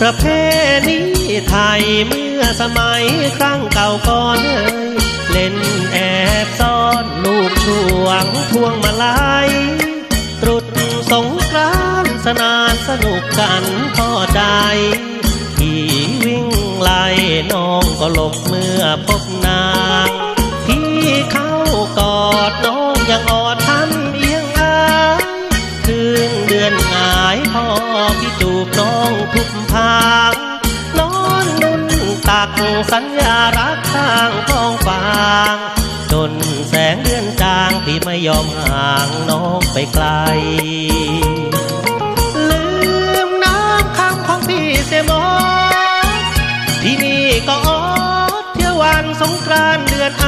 ประเพณีไทยเมื่อสมัยครั้งเก่าก่อนเอ่ยเล่นแอบซ่อนลูกช่วงพวงมาลัยตรุษสงกรานสนานสนุกกันพอใจที่วิ่งไล่น้องก็หลบเมื่อพบนาง กสัญญารักข้างกองฟางจนแสงเดือนจางที่ไม่ยอมห่างน้องไปไกล ลืมน้ำคำของพี่เสมอที่นี่ก็อดเที่ยววันสงกรานเดือนอา